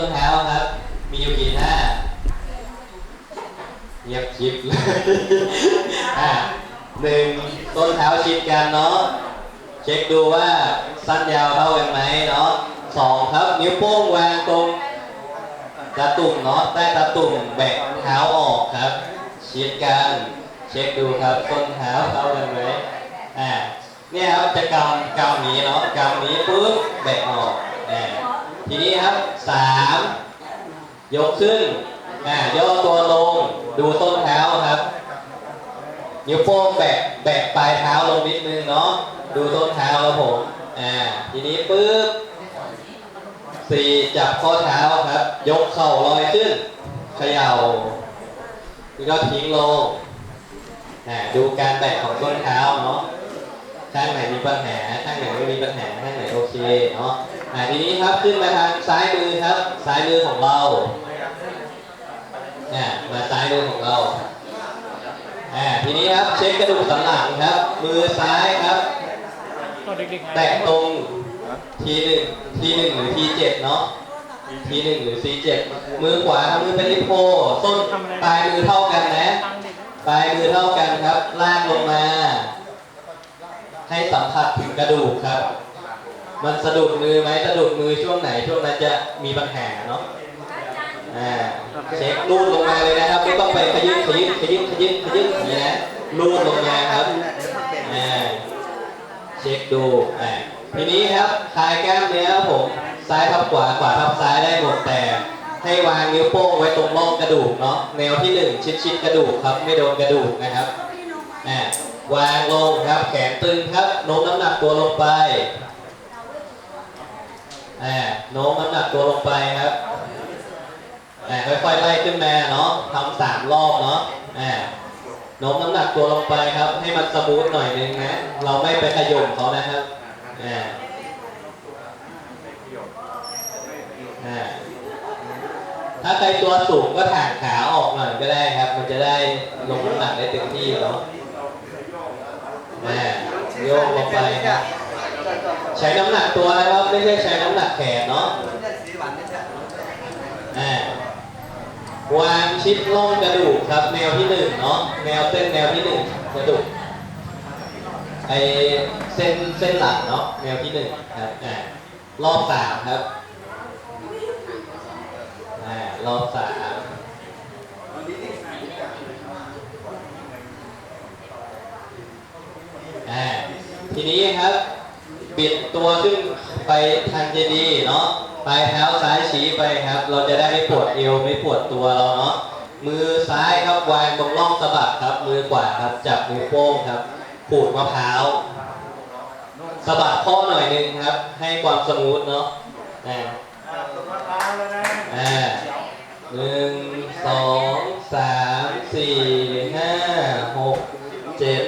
ส้นเท้าครับ มีอยู่กี่ท่าเงียบชิบเลยอะหนึ่งต้นเท้าชิดกันเนาะ เช็คดูว่าสั้นยาวเท่ากันไหมเนาะสองครับ นิ้วโป้งวางตรงตาตุ่มเนาะใต้ตาตุ่มแบกเท้าออกครับชิดกันเช็คดูครับต้นเท้าเท่ากันไหมอ่าเนี่ยครับจะกำกำนี้เนาะกำนี้ปุ๊บแบกออกอ่า ทีนี้ครับสามยกขึ้นอ่าย่อตัวลงดูต้นเท้าครับ นิ้วโป้งแบกแบกปลายเท้าลงนิดนึงเนาะดูต้นเท้าครับผมอ่าทีนี้ปุ๊บสี่จับข้อเท้าครับ ยกเข่าลอยขึ้นเขย่าแล้วก็ทิ้งลงอ่าดูการแบกของต้นเท้าเนาะข้างไหนมีปัญหาข้างไหนไม่มีปัญหาข้างไหนโอเคเนาะ อ่าทีนี้ครับขึ้นมาทางซ้ายมือครับ ซ้ายมือของเราอ่ามาซ้ายมือของเราอ่าทีนี้ครับเช็คกระดูกสันหลังครับ มือซ้ายครับ แตะตรงทีหนึ่งทีหนึ่งหรือทีเจ็ดเนาะทีหนึ่งหรือทีเจ็ดมือขวาทำมือเป็นลิโพต้นปลายมือเท่ากันนะ ปลายมือเท่ากันครับลากลงมา ให้สัมผัสถึงกระดูกครับ มันสะดุดมือไหมสะดุดมือช่วงไหนช่วงนั้นจะมีปัญหาเนาะอ่าเช็ครูดลงมาเลยนะครับไม่ต้องไปขยึ้นขยึ้นขยึ้นขยึ้นขยึ้นอย่างนี้นะรูดลงมาครับอ่าเช็คดูอ่าทีนี้ครับคลายกล้ามเนื้อครับผมซ้ายทับขวาขวาทับซ้ายได้หมดแต่ให้วางนิ้วโป้งไว้ตรงร่องกระดูกเนาะแนวที่หนึ่งชิดชิดๆกระดูกครับไม่โดนกระดูกนะครับอ่าวางลงครับแขนตึงครับโน้มน้ำหนักตัวลงไป อ่าโน้มน้ำหนักตัวลงไปครับอ่าค่อยๆไล่ขึ้นมาเนาะทำสามรอบเนาะอ่าโน้มน้ำหนักตัวลงไปครับ ให้มันสมูทหน่อยนึงนะ เราไม่ไปขย่มเขานะครับอ่าอ่าถ้าใครตัวสูงก็ถ่างขาออกหน่อยก็ได้ครับ มันจะได้ลงน้ำหนักได้เต็มที่เนาะอ่าโยกลงไปครับ ใช้น้ำหนักตัวนะครับ ไม่ใช่ใช้น้ำหนักแขนเนาะอ่าวางชิดล่องกระดูกครับ แนวที่หนึ่งเนาะแนวเส้นแนวที่หนึ่งกระดูกไอเส้นเส้นหลังเนาะแนวที่หนึ่งครับรอบสามครับอ่ารอบสามอ่ทีนี้ครับ บิดตัวขึ้นไปทางเจดีย์เนาะปลายเท้าซ้ายชี้ไปครับ เราจะได้ไม่ปวดเอวไม่ปวดตัวเราเนาะมือซ้ายครับวางตรงร่องสะบักครับ มือขวาครับจับนิ้วโป้งครับขูดมะพร้าวสะบัดข้อหน่อยนึงครับ ให้ความสมูทเนาะอ่าอ่าหนึ่งสองสามสี่ห้าหกเจ็ด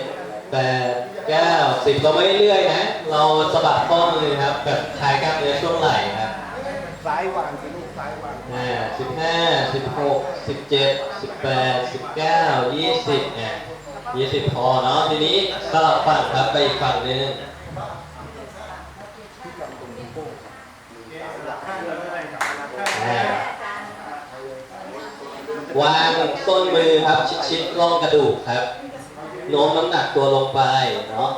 แปด เก้าสิบเราไม่เรื่อยๆนะ เราสะบัดข้อมือครับ แบบคลายกล้ามเนื้อช่วงไหล่ครับซ้ายวางสิลูกซ้ายวางอ่าสิบห้าสิบหกสิบเจ็ดสิบแปดสิบเก้ายี่สิบอะยี่สิบพอเนาะทีนี้สลับฝั่งครับไปอีกฝั่งหนึ่งอ่าวางต้นมือครับชิดชิดๆร่องกระดูกครับ โน้มน้ำหนักตัวลงไปเนาะ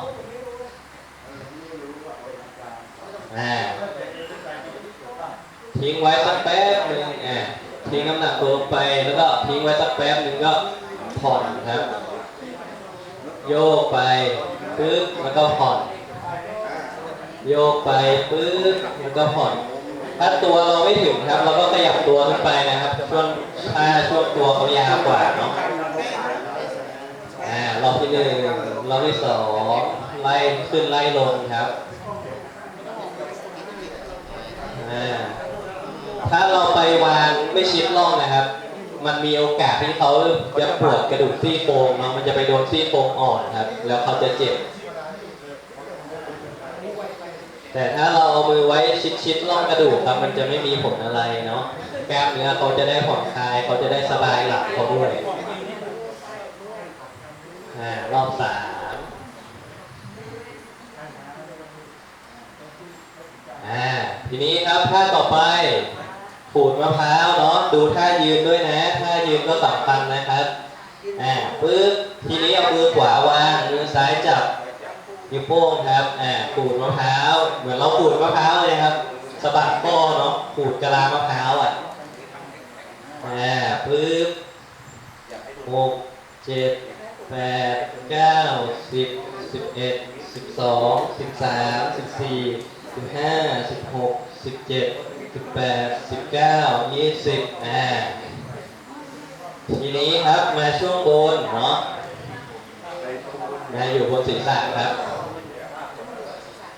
ทิ้งไว้สักแป๊บหนึ่งทิ้งน้ำหนักตัวลงไป แล้วก็ทิ้งไว้สักแป๊บหนึ่งก็ผ่อนครับ โยกไปปึ๊บแล้วก็ผ่อน โยกไปปึ๊บแล้วก็ผ่อน ถ้าตัวเราไม่ถึงครับ เราก็ขยับตัวขึ้นไปนะครับช่วงช่วงตัวเขายาวกว่าเนาะ รอบที่หนึ่งรอบที่สองไล่ขึ้นไล่ลงครับถ้าเราไปวางไม่ชิดร่องนะครับ มันมีโอกาสที่เขาจะปวดกระดูกซี่โครงเนาะมันจะไปโดนซี่โครงอ่อนครับ แล้วเขาจะเจ็บ แต่ถ้าเราเอามือไว้ชิดชิดๆร่องกระดูกครับ มันจะไม่มีผลอะไรเนาะกล้ามเนื้อเขาจะได้ผ่อนคลายเขาจะได้สบายหลังเขาด้วย รอบสามอ่าทีนี้ครับท่าต่อไปขูดมะพร้าวเนาะดูท่ายืนด้วยนะท่ายืนก็สำคัญนะครับอ่าปึ๊บทีนี้เอามือขวาวางมือซ้ายจับนิ้วโป้งครับอ่าขูดมะพร้าวเหมือนเราขูดมะพร้าวเลยครับสะบัดข้อเนาะขูดกะลามะพร้าวอะอ่าปึ๊บหกเจ็ด แปดเก้าสิบสิบเอ็ดสิบสองสิบสามสิบสี่สิบห้าสิบหกสิบเจ็ดสิบแปดสิบเก้ายี่สิบอ่าทีนี้ครับมาช่วงบนเนาะมาอยู่บนศีรษะครับ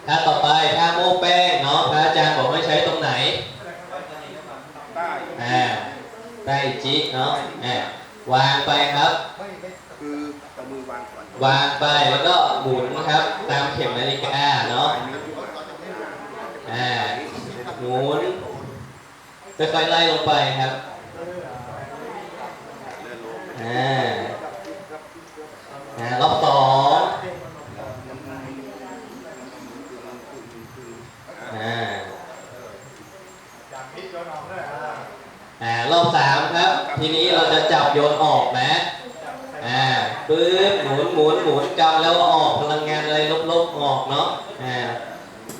ท่าต่อไปท่าโม้แป้งเนาะพระอาจารย์บอกให้ใช้ตรงไหนใต้อ่าใต้จิเนาะอ่าวางไปครับ วางไปแล้วก็หมุนครับ ตามเข็มนาฬิกาเนาะอ่าหมุนค่อยๆไล่ลงไปครับอ่าอ่ารอบสองอ่าอ่ารอบสามครับ ทีนี้เราจะจับโยนออกนะอ่า ปื๊บหมุนหมุนหมุนกำแล้วออกพลังงานอะไรลบๆออกเนาะอ่า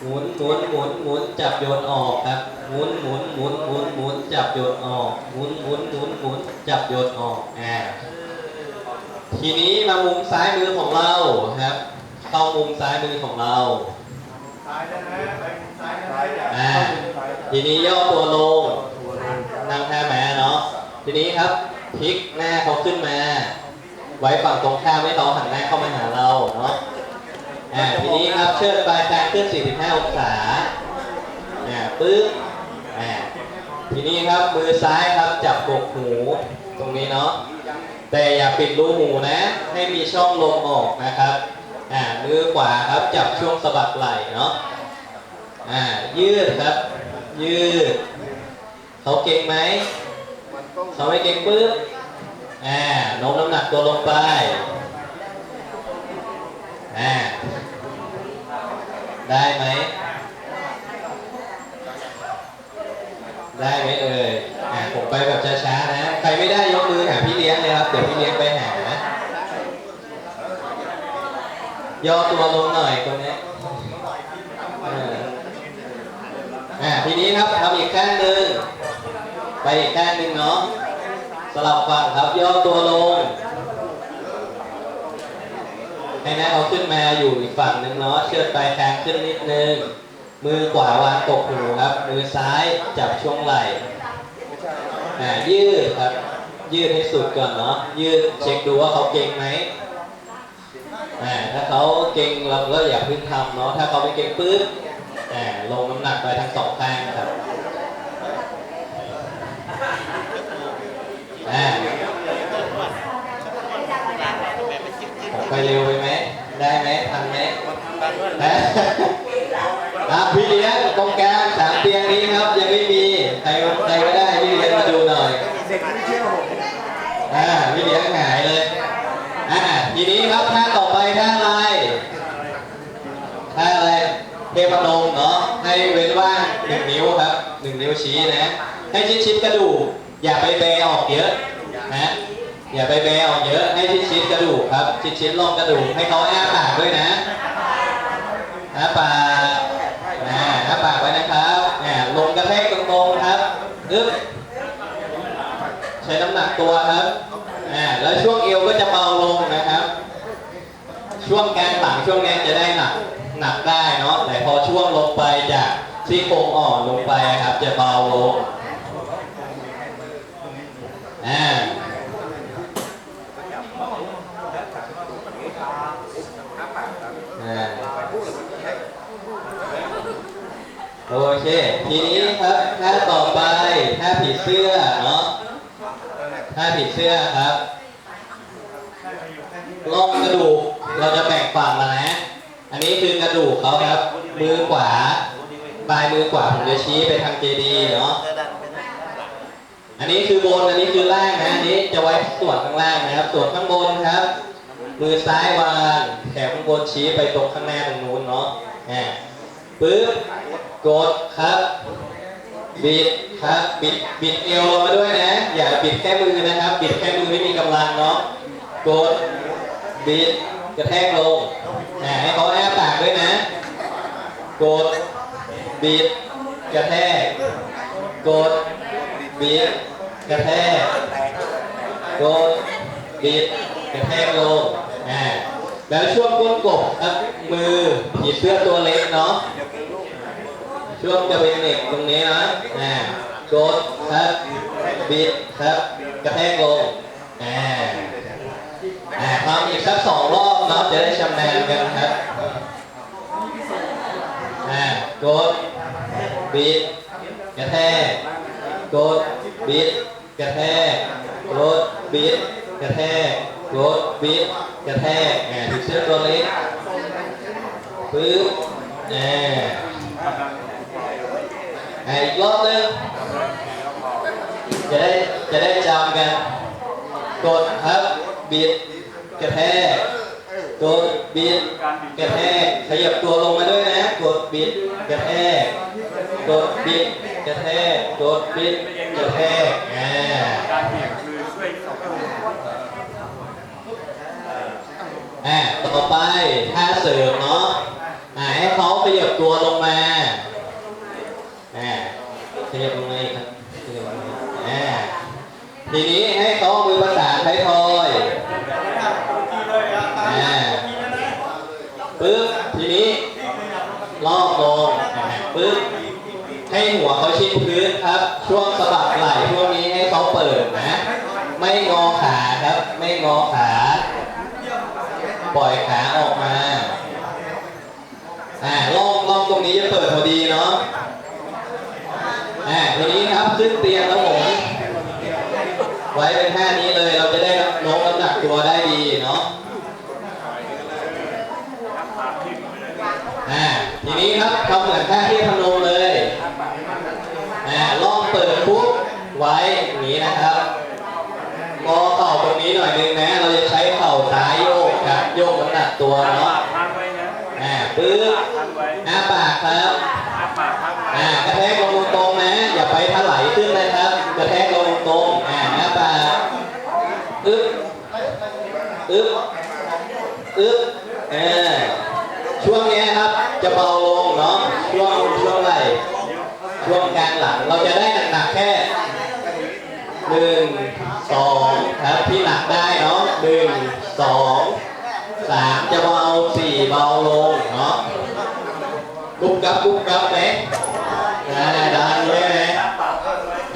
หมุนหมุนหมุนหมุนจับโยนออกครับหมุนหมุนหมุนหมุนหมุนจับโยนออกหมุนหมุนหมุนหมุนจับโยนออกอ่าทีนี้มามุมซ้ายมือของเราครับ เข้ามุมซ้ายมือของเราซ้ายได้ไหมไปซ้ายได้ไหมอ่าทีนี้ย่อตัวลงนั่งท่าแม้เนาะทีนี้ครับพลิกหน้าเขาขึ้นมา ไว้ฝั่งตรงข้ามให้เขาหันหน้าเข้ามาหาเราเนาะอ่าทีนี้ครับเชิดปลายคางขึ้น 45 องศาอ่าปึ๊บอ่าทีนี้ครับมือซ้ายครับจับกกหูตรงนี้เนาะแต่อย่าปิดรูหูนะ ให้มีช่องลมออกนะครับอ่ามือขวาครับจับช่วงสะบักไหล่เนาะอ่ายืดครับ ยืด เขาเก่งไหมเขาไม่เก่งปึ๊บ อ่าโน้มน้ำหนักตัวลงไปอ่าได้ไหม ได้ไหมเอ่ยอ่าผมไปแบบช้าๆนะ ใครไม่ได้ยกมือหาพี่เลี้ยงเลยครับ เดี๋ยวพี่เลี้ยงไปหาย่อตัวลงหน่อยตรงนี้อออ่าทีนี้ครับทำอีกข้างหนึ่งไปอีกข้างหนึ่งเนาะ สลับฝั่งครับย่อตัวลง ให้หน้าเขาขึ้นมาอยู่อีกฝั่งหนึ่งเนาะเชือดปลายคางขึ้นนิดนึง มือขวาวางตกหูครับ มือซ้ายจับช่วงไหล่อ่ยืดครับ ยืดให้สุดก่อนเนาะยืดเช็คดูว่าเขาเก่งไหมอ่ถ้าเขาเก่งเราก็อย่าพึ่งทำเนาะถ้าเขาไม่เก่งปึ๊บอ่ลงน้ำหนักไปทั้งสองข้างครับ อ่าผมไปเร็วไปไหม ได้ไหมทันไหมฮะอะพี่เลี้ยงตรงกลางสามเตียงนี้ครับ ยังไม่มี ใครใครไม่ได้พี่เลี้ยงมาดูหน่อย เด็กไม่เชื่อผมอ่าพี่เลี้ยงหายเลย อ่าทีนี้ครับท่าต่อไปท่าอะไรท่าอะไรเทพนมเนาะให้เว้นว่างหนึ่งนิ้วครับหนึ่งนิ้วชี้นะ ให้ชิดชิดกระดูก อย่าไปเบออกเยอะนะอย่าไปเบออกเยอะให้ชิดชิดๆกระดูกครับ ชิดชิดๆลงกระดูกให้เขาอ้าปากด้วยนะอ้าปากอ่าอ้าปากไว้นะครับอ่าลงกระแทกตรงๆครับอึ๊บใช้น้ำหนักตัวครับอ่าแล้วช่วงเอวก็จะเบาลงนะครับ ช่วงแกลางหลังช่วงนี้จะได้หนักหนักได้เนาะแต่พอช่วงลงไปจากซี่โครงอ่อนลงไปครับ จะเบาลง อ่า อ่า โอ เค ทีนี้ครับท่าต่อไปท่าผีเสื้อเนาะท่าผีเสื้อครับล่องกระดูกเราจะแบ่งฝั่งมานะ อันนี้คือกระดูกเขาครับ มือขวาปลายมือขวาผมจะชี้ไปทางเจดีเนาะ อันนี้คือบน อันนี้คือล่างนะอันนี้จะไว้ส่วนข้างล่างนะครับ ส่วนข้างบนครับ มือซ้ายวางแขนข้างบนชี้ไปตรงข้างหน้าตรงนู้นเนาะอ่า ปึ๊บกดครับบิดครับบิดบิดเอวลงมาด้วยนะ อย่าบิดแค่มือนะครับ บิดแค่มือไม่มีกำลังเนาะกดบิดกระแทกลงอ่าให้เขาแอบปากด้วยนะ กดบิดกระแทกกดบิดกระแทกกดบิดกระแทกลงอ่า แล้วช่วงก้นกบครับมือผีเสื้อตัวเล็กเนาะช่วงจะเป็นเหน็บตรงนี้นะอ่ากดครับบิดครับกระแทกลงอ่าอ่าทำอีกสักสองรอบเนาะจะได้ชำนาญกันครับอ่ากดบิดกระแทกกดบิดกระแทกกดบิดกระแทก กดบิดกระแทกอ่าถึงเชือกตัวเล็กปึ๊บอ่าอะอีกรอบนึงจะได้จะได้จำกันกดครับบิดกระแทกกดบิดกระแทกขยับตัวลงมาด้วยนะกดบิดกระแทกกดบิดกระแทกกดบิดกระแทกอ่า การเบี่ยงคือช่วยสองคน อ่าต่อไปท่าเสริมเนาะอ่าให้เขาขยับตัวลงมาอ่าขยับลงมาอีกครับขยับลงมาอ่าทีนี้ให้เขามือประสานไทยทอยอ่าปึ๊บทีนี้ลอกลงอ่าปึ๊บให้หัวเขาชิดพื้นครับ ช่วงสะบักไหล่ช่วงนี้ให้เขาเปิดนะ ไม่งอขาครับ ไม่งอขา ปล่อยขาออกมาอ่าลองลองตรงนี้จะเปิดพอดีเนาะอ่าทีนี้ครับขึ้นเตียงแล้วผมไว้เป็นท่านี้เลยเราจะได้โน้มน้ำหนักตัวได้ดีเนาะอ่าทีนี้ครับทำเหมือนท่าที่พนมเลยอ่าลองเปิดปุ๊บไว้อย่างนี้นะครับ ตัวเนาะพักไว้นะอ่าปึ๊บพักไว้อ้าปากครับพักปากพักไว้อ่ากระแทกลงตรงๆนะ อย่าไปถลายขึ้นนะครับ กระแทกลงตรงๆอ่าอ้าปากอึ๊บอึ๊บอึ๊บเออช่วงเนี้ยครับจะเบาลงเนาะช่วงช่วงไหล่ช่วงกลางหลังเราจะได้หนักๆแค่หนึ่งสองครับที่หนักได้เนาะหนึ่งสองสามจะเบาสี่เบาลงเนาะ กุ๊บกับกุ๊บกับไหมอ่าดันเลยไหม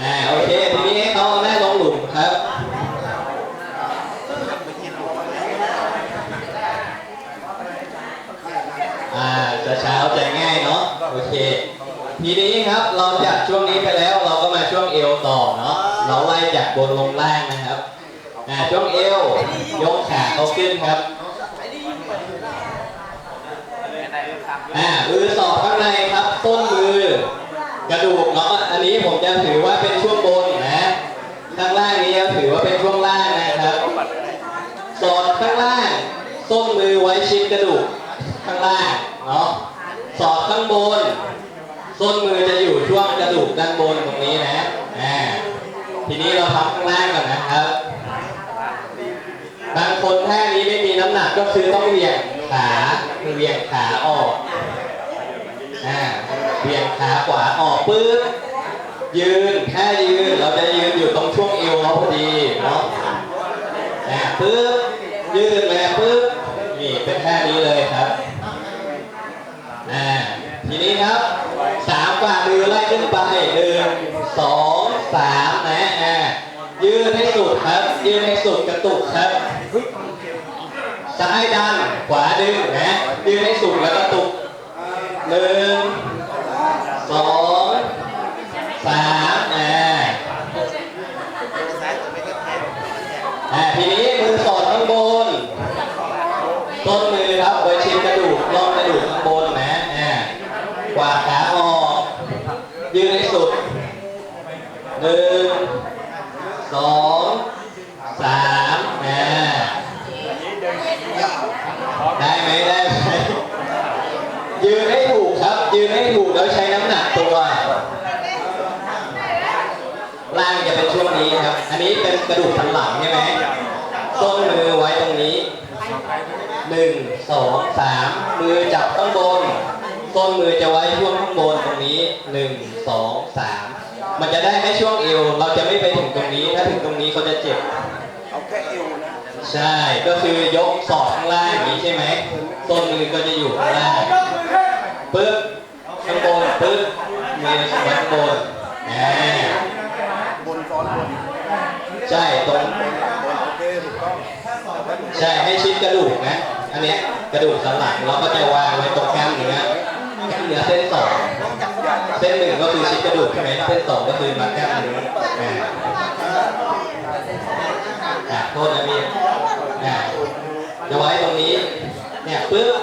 อ่าโอเค ทีนี้ให้เขาเอาหน้าลงหลุมครับ อ่าจะเช้าใจง่ายเนาะ โอเค ทีนี้ครับเราจากช่วงนี้ไปแล้วเราก็มาช่วง เอวต่อเนาะเราไล่จากบนลงล่างนะครับอ่าช่วงเอวยกขาเขาขึ้นครับอ่ามือสอดข้างในครับต้นมือกระดูกเนาะอันนี้ผมจะถือว่าเป็นช่วงบนนะข้างล่างนี้จะถือว่าเป็นช่วงล่างนะครับสอดข้างล่างต้นมือไว้ชิดกระดูกข้างล่างเนาะสอดข้างบนต้นมือจะอยู่ช่วงกระดูกด้านบนตรงนี้นะ อ่าทีนี้เราทำข้างล่างก่อนนะครับ บางคนท่านี้ไม่มีน้ำหนักก็คือต้องเหวี่ยงขาเวี่ยงขาออกอ่าเบี่ยงขาขวาออกปึ๊บยืนแค่ยืนเราจะยืนอยู่ตรงช่วงเอวเราพอดีเนาะอ่าปึ๊บยืนมาปึ๊บนี่เป็นแค่นี้เลยครับอ่าทีนี้ครับสามฝ่ามือไล่ขึ้นไปหนึ่งสอง สามนะอ่ายืนให้สุดครับ ยืนให้สุดกระตุกครับซ้ายดันขวาดึงนะยืนให้สุดแล้วกระตุกหนึ่งสองสามอ่าอ่าทีนี้มือสอดข้างบน ต้นมือครับไว้ชิดกระดูกล่องกระดูกข้างบนนะอ่ากวาดขาออก ยืนให้สุดหนึ่งสองสามอ่าได้ไหมได้ไหม ยืนให้ถูกครับ ยืนให้ถูกแล้วใช้น้ำหนักตัว นี้เป็น กระดูกสันหลังใช่ไหมต้นมือไว้ตรงนี้หนึ่งสองสามมือจับข้างบน ต้นมือจะไว้ช่วงข้างบนตรงนี้หนึ่งสองสามมันจะได้ไม่ช่วงเอว เราจะไม่ไปถึงตรงนี้ ถ้าถึงตรงนี้เขาจะเจ็บ เอาแค่เอวนะ ใช่ ก็คือยกศอกข้างล่างอย่างนี้ใช่ไหม ต้นมือก็จะอยู่ข้างล่างปึ๊บข้างบนปึ๊บมือไว้ข้างบนอ่าบนซ้อนบน ใช่ตรง โอเคถูกต้องใช่ให้ชิดกระดูกนะ อันเนี้ยกระดูกสันหลังเราก็จะวางไว้ตรงกล้ามเนื้อกล้ามเนื้อเส้นสองเส้นหนึ่งก็คือชิดกระดูกใช่ไหมเส้นสองก็คือมัดกล้ามเนื้ออ่าอ่าโทษนะพี่อ่าจะไว้ตรงนี้ เนี่ยปึ๊บ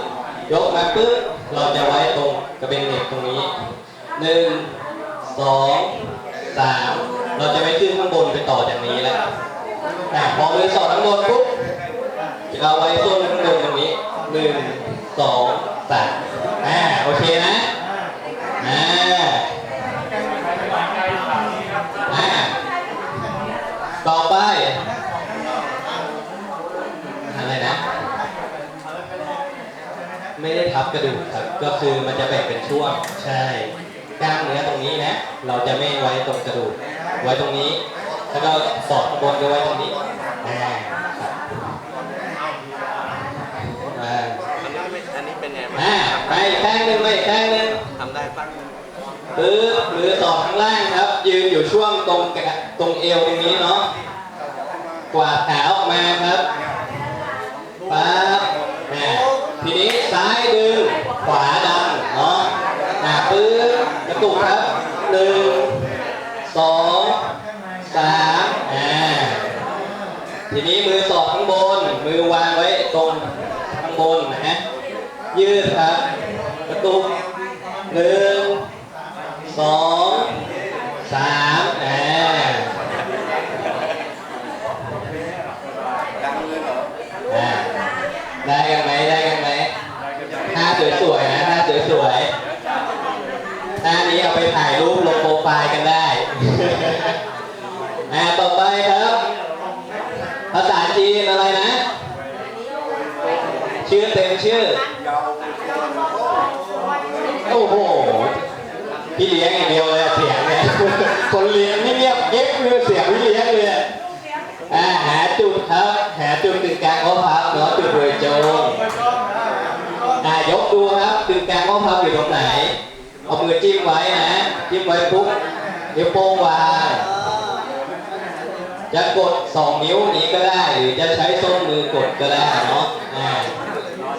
ยกมาปึ๊บเราจะไว้ตรงกระเบนเหน็บตรงนี้หนึ่งสองสาม เราจะไม่ขึ้นข้างบนไปต่อจากนี้แล้วอะพอมือสอดข้างบนปุ๊บจะเอาไว้ส้นข้างบนตรงนี้หนึ่งสองสามอ่าโอเคนะอ่าอ่าต่อไปอะไรนะ ไม่ได้ทับกระดูกครับก็คือมันจะแบ่งเป็นช่วงใช่กล้ามเนื้อตรงนี้นะ เราจะไม่ไว้ตรงกระดูก ไว้ตรงนี้ แล้วก็สอดข้างบนก็ไว้ตรงนี้อ่าครับอ่าทำได้ไหมอันนี้เป็นไงบ้างอ่าไปอีกข้งหนึ่งไปอีกข้งหนึ่งทำได้ปะมือมือสอดข้างล่างครับ ยืนอยู่ช่วงตรงกระตรงเอวตรงนี้เนาะกวาดขาออกมาครับปั๊บอ่ทีนี้ซ้ายดึงขวาดันเนาะอ่าปึ๊บกระตุกครับหนึ่งสอง สามอ่าทีนี้มือสอดข้างบน มือวางไว้ตรงข้างบนนะฮะ ยืดครับ กระตุกหนึ่งสองสามอ่าอ่าได้กันไหมได้กันไหมท่าสวยๆนะท่าสวยๆท่านี้เอาไปถ่ายรูปลงโปรไฟล์กันได้ อ่าต่อไปครับ ภาษาจี นะไรนะ ชื่อเต็มชื่อ โอ้โห พี่เลี้ยงอย่างเดียวเลยเสียงเนี่ยคนเลี้ยงนี่เงียบเก็บคือเสียงพี่เลี้ยงเลยอ่าหาจุดครับหาจุดตึงกลางข้อพับเนาะจุดโดยโจงอ่ายกดูครับตึงกลางข้อพับอยู่ตรงไหน เอามือจิ้มไว้นะ จิ้มไว้ปุ๊บนิ้วโป้งวาง จะกด2นิ้วนี้ก็ได้ หรือจะใช้ส้นมือกดก็ได้เนาะ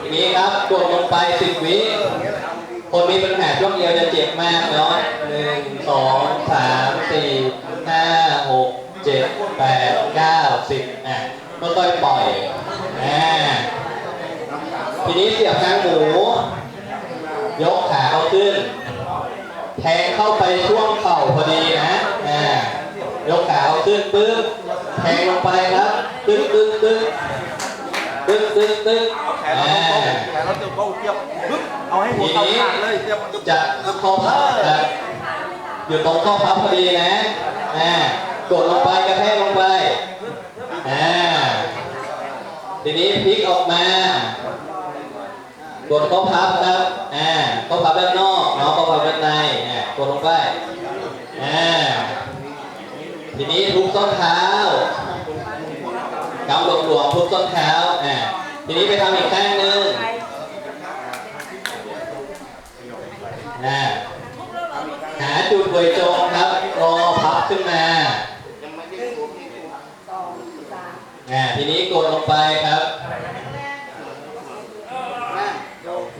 ทีนี้ครับกดลงไป10วิคนมีปัญหาช่วงเอวจะเจ็บมากเนาะหนึ่งสองสามสี่ห้าหกเจ็ดแปดเก้าสิบอะค่อยปล่อยอ่าทีนี้เสียบกลางหมู ยกขาเขาขึ้น แทงเข้าไปช่วงเข่าพอดี ยกขาเขาขึ้นปึ๊บแทงลงไปครับตึ๊กตึ๊กตึ๊กตึ๊กตึ๊กตึ๊กแขนเราตรงแขนเราตรงเบ้าเทียบปึ๊บเอาให้หัวเข่าขาดเลยเทียบจะข้อพับครับอยู่ตรงข้อพับพอดีนะอ่ากดลงไปกระแทกลงไปอ่าทีนี้พลิกออกมากดข้อพับครับอ่าข้อพับด้านนอกเนาะข้อพับด้านในอ่ากดลงไปอ่า ทีนี้ทุบส้นเท้ากำหลวมๆทุบส้นเท้าอ่าทีนี้ไปทำอีกข้างหนึงนะหาจุดหวยโจงครับรอพับขึ้นมาอ่าทีนี้กดลงไปครับ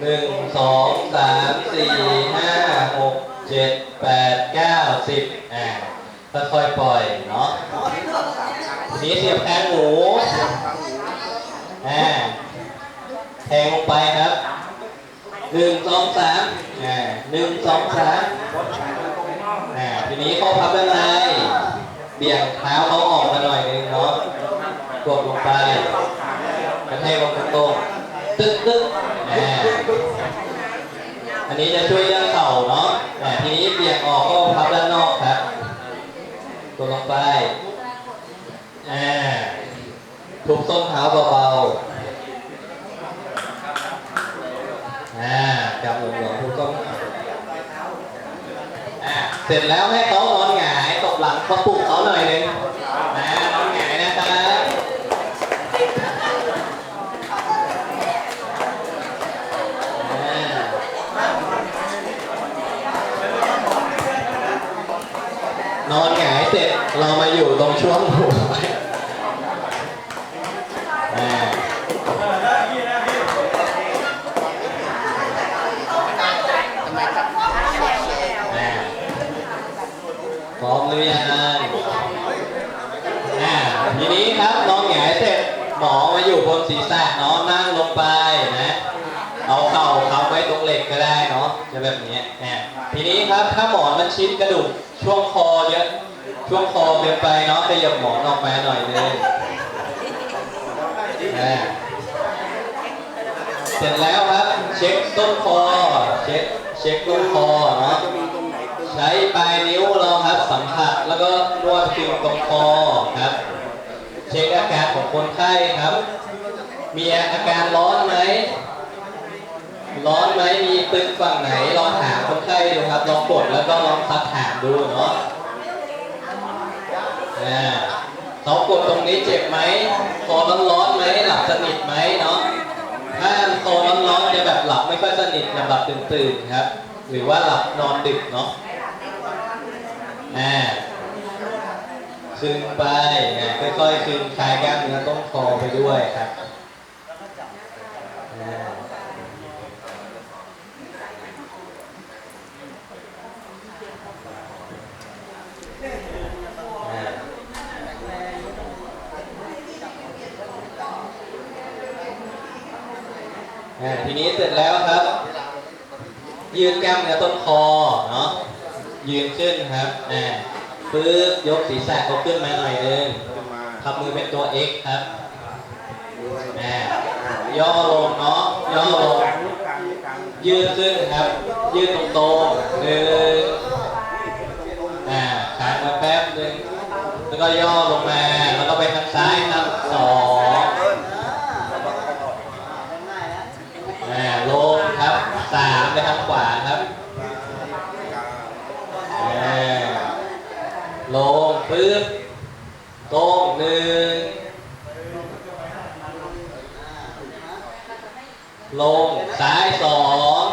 หนึ่งสองสามสี่ห้าหกเจ็ดแปดเก้าสิบอ่า ค่อยๆปล่อยเนาะทีนี้เสียบแทงหมูแทงลงไปครับหนึ่งสองสามหนึ่งสองสามทีนี้เข้อพับด้านในเบี่ยงเท้าเขาออกมาหน่อยนึงเนาะกดลงไปกระแทกลงตรงตึ๊กตึ๊กอันนี้จะช่วยเรื่องเข่าเนาะอ่ทีนี้เบี่ยงออกก็พับด้านนอก ตัวลงไปอ่าทุบต้นเท้าเบาๆอ่าจับหลงหลงถูกต้นอ่าเสร็จแล้วให้เขานอนหงายตบหลังเขาปลุกเขาหน่อยนึง เรามาอยู่ตรงช่วงหัวอ่าอ่าพร้อมหรือยังอ่ทีนี้ครับน้อนหงายเสร็จหมอมาอยู่บนศีรษะเนาะนั่งลงไปนะเอาเข่าค้ำไว้ตรงเหล็กก็ได้เนาะจะแบบนี้อ่ทีนี้ครับถ้าหมอนมันชิดกระดูกช่วงคอเยอะ ช่วงคอเกินไปเนาะขยับหมอนออกมาหน่อยนึงอ่าเสร็จแล้วครับ เช็คต้นคอ เช็คเช็คต้นคอเนาะใช้ปลายนิ้วเราครับสัมผัสแล้วก็นวดฟิวตรงคอครับ เช็คอาการของคนไข้ครับ มีอาการร้อนไหมร้อนไหมมีตึงฝั่งไหนลองถามคนไข้ดูครับลองกดแล้วก็ลองซักถามดูเนาะ อ่าเขากดตรงนี้เจ็บไหมคอร้อนๆไหมหลับสนิทไหมเนาะถ้าคอร้อนๆจะแบบหลับไม่ค่อยสนิทจะหลับตื่นๆครับ หรือว่าหลับนอนดึกเนาะอ่าคึงไปนะค่อยๆคึงคลายกล้ามเนื้อต้นคอไปด้วยครับอ่าอ่าอ่า ทีนี้เสร็จแล้วครับ ยืดกล้ามเนื้อต้นคอเนาะยืนขึ้นครับอ่าปึ๊บยกศีรษะเขาขึ้นมาหน่อยนึงขึ้นมาทำมือเป็นตัว X ครับอ่าย่อลงเนาะย่อลงยืดขึ้นครับ ยืดตรงๆหนึ่งอ่าค้างมาแป๊บหนึ่งแล้วก็ย่อลงมา สามไปทางขวาครับลงปึ๊บตรงหนึ่งลงซ้ายสอง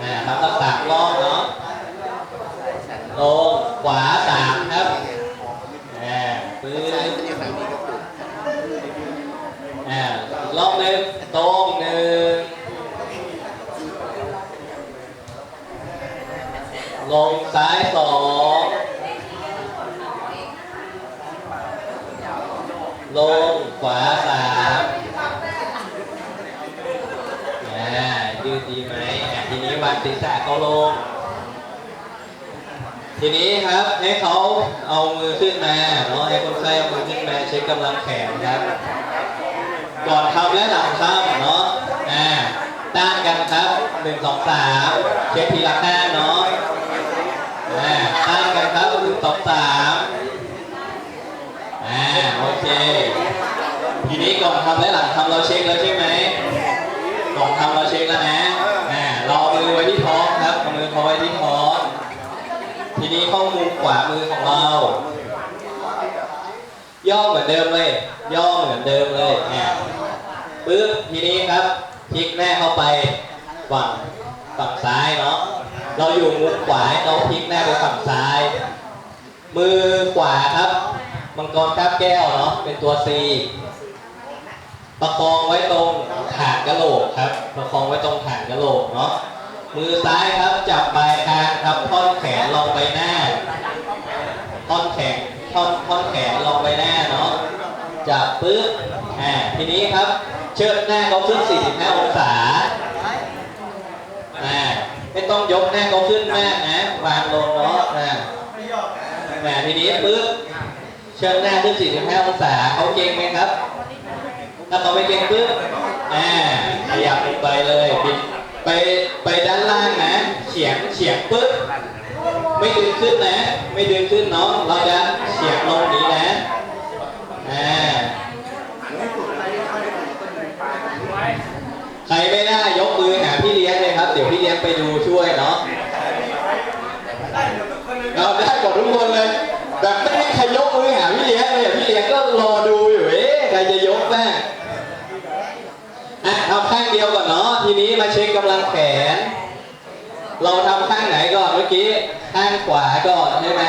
อ่าทำตั้งสามรอบเนาะลงขวาสามครับอ่าปึ๊บอ่าอีกรอบหนึ่งตรงหนึ่ง ลง ซ้ายสองลงขวาสามอ่ยืดดีไหมทีนี้วางศีรษะเขาลง ทีนี้ครับให้เขาเอามือขึ้นมาเนาะให้คนไข้เอามือขึ้นมาเช็คกำลังแขนครับ ก่อนทำและหลังทำเนาะอ่าต้านกันครับหนึ่งสองสามเช็คทีละข้างเนาะ ตั้งกันครับหนึ่งสองสามอ่าโอเค ทีนี้ก่อนทำและหลังทำเราเช็คแล้วใช่ไหมก่อนทำเราเช็คแล้วนะอ่าเราเอมือไว้ที่ท้องครับมือเขาไว้ที่ท้อง ทีนี้ข้อมือขวามือของเรา ย่อเหมือนเดิมเลย ย่อเหมือนเดิมเลยอ่าปึ๊บทีนี้ครับพลิกหน้าเข้าไปฝั่ง ฝั่งซ้ายเนาะ เราอยู่มุมขวาเราพลิกหน้าไปฝั่งซ้าย มือขวาครับ มังกรคาบแก้วเนาะ เป็นตัว C ประคองไว้ตรงฐานกระโหลกครับ ประคองไว้ตรงฐานกระโหลกเนาะ มือซ้ายครับจับปลายคางครับท่อนแขนลงไปหน้า ท่อนแขนท่อนท่อนแขนลงไปหน้าเนาะ จับปึ๊บ อ่า ทีนี้ครับ เชิดหน้าเขาขึ้น45 องศา ไม่ต้องยกหน้าเขาขึ้นมากนะวางลงเนาะนะแหมทีนี้ปึ๊บเชิงหน้าขึ้น45องศาเขาเก่งไหมครับ ถ้าเขาไม่เก่งปึ๊บอ่าขยับลงไปเลยไปไปด้านล่างนะเฉียงเฉียงปึ๊บไม่ดึงขึ้นนะ ไม่ดึงขึ้นเนาะเราจะเฉียงลงนี้นะอ่าใครไม่ได้ยกมือหาพี่เลี้ยง ไปดูช่วยเนาะเราได้หมดทุกคนเลย แบบไม่ให้ใครยกมือหาพี่เลี้ยงเลยอะพี่เลี้ยงก็รอดูอยู่เอ๊ะใครจะยกบ้างอะเอาข้างเดียวก่อนเนาะทีนี้มาเช็คกำลังแขน เราทำข้างไหนก่อนเมื่อกี้ข้างขวาก่อนใช่ไหม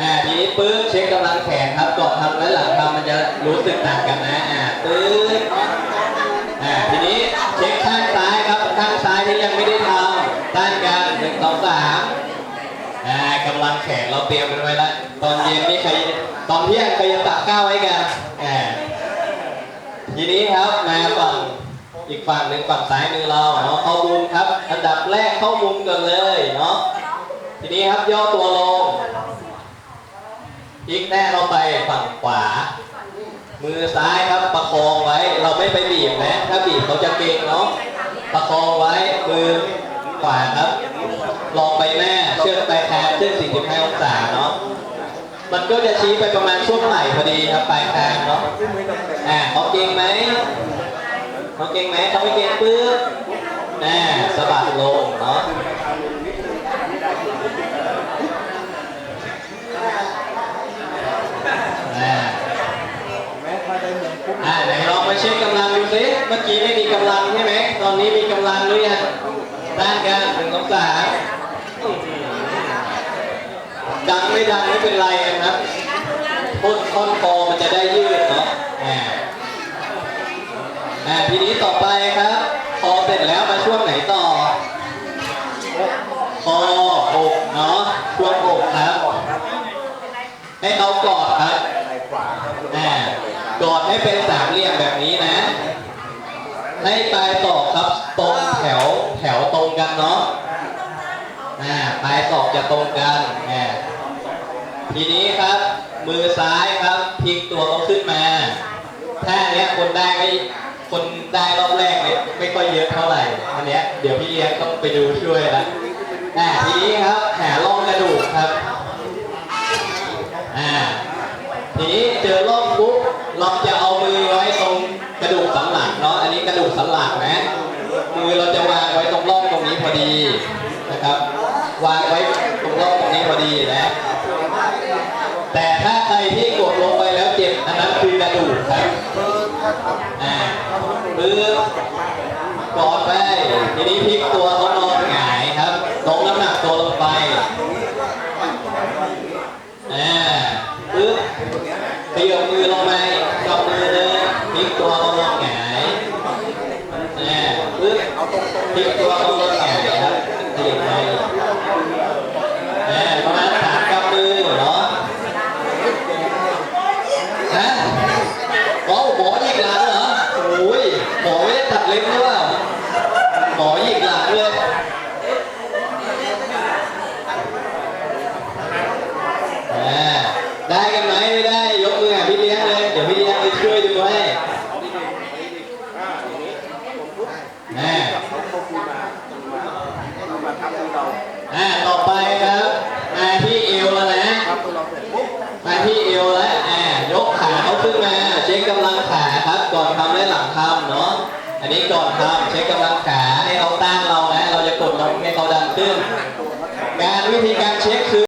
อ่าทีนี้ปึ๊บเช็คกำลังแขนครับก่อนทำและหลังทำมันจะรู้สึกต่างกันนะอ่าปึ๊บอ่าทีนี้เช็คข้าง ที่ยังไม่ได้ทำต้านกันหนึ่งสองสามอ่ากำลังแขนเราเตรียมกันไว้แล้วตอนเย็นนี่ใครตอนเที่ยงใครจะตักข้าวไว้กันอ่าทีนี้ครับมาฝั่งอีกฝั่งหนึ่งฝั่งซ้ายมือเราเนาะเข้ามุมครับ อันดับแรกเข้ามุมก่อนเลยเนาะทีนี้ครับย่อตัวลงพลิกแน่เราไปฝั่งขวา มือซ้ายครับประคองไว้เราไม่ไปบีบนะถ้าบีบเขาจะเกร็งเนาะ ประคองไว้มือขวาครับ ลองไปหน้าเชือกปแทนเชือก45องศาเนาะมันก็จะชี้ไปประมาณช่วงไหล่พอดีครับปลายคางเนาะอ่าเขาเก่งไหมเขาเก่งไหมเขาไม่เก่งปึ๊บแน่สะบัดลงเนาะอ่า แม้ถ้าได้เงินปุ๊บ อ่าไหนลองมาเช็คกำลังดูสิเมื่อกี้ไม่มีกำลังใช่ไหม ตอนนี้มีกำลังหรือยังต้านกันหนึ่งสองสามดังไม่ดังไม่เป็นไรนะครับต้นท่อนคอมันจะได้ยืดเนาะอ่าอ่าทีนี้ต่อไปครับพอเสร็จแล้วมาช่วงไหนต่อคออกเนาะช่วงอกครับให้เขากอดครับกอดให้เป็นสามเหลี่ยมแบบนี้นะ ให้ปลายศอกครับตรงแถวแถวตรงกันเนาะอ่าปลายศอกจะตรงกันอ่าทีนี้ครับ มือซ้ายครับพลิกตัวเขาขึ้นมาถ้าเนี้ยคนได้ไม่คนได้รอบแรกเนี่ยไม่ค่อยเยอะเท่าไหร่อันเนี้ยเดี๋ยวพี่เลี้ยงต้องไปดูช่วยละอ่าทีนี้ครับหาร่องกระดูกครับอ่าทีนี้เจอร่องปุ๊บเราจะ สันหลังนะมือเราจะวางไว้ตรงร่องตรงนี้พอดีนะครับ วางไว้ตรงร่องตรงนี้พอดีนะ แต่ถ้าใครที่กดลงไปแล้วเจ็บอันนั้นคือกระดูกครับอ่าปื้กอดไปทีนี้พลิกตัวเขานอนหงายครับลงน้ำหนักตัวลงไปอ่าปึ๊บขยับมือลงไปกับมือเลยพลิกตัวเขานอนหงายอ่า ปึ๊บพลิกตัวเขานอนหงายครับขยับไปอ่าประมาณสามกำมือเนาะ ฮะหมอหมอหยิกหลังเหรอโอ้ยหมอไม่ได้ตัดเล็บหรือเปล่าหมอหยิกหลังเลยอ่าได้กันไหมไม่ได้ ยกมือหาพี่เลี้ยงเลย เดี๋ยวพี่เลี้ยงจะช่วยดูให้อ่า เขาควบคุมมามาเอามาทับมือเรา อ่าต่อไปครับ มาที่เอวแล้วนะ ทับมือเราเสร็จปุ๊บ มาที่เอวแล้วอ่ายกขาเขาขึ้นมา เช็คกำลังขาครับ ก่อนทำและหลังทำเนาะ อันนี้ ก่อนทำเช็คกำลังขาให้เขาต้านเรานะ เราจะกดลงให้เขาดันขึ้น การวิธีการเช็คซื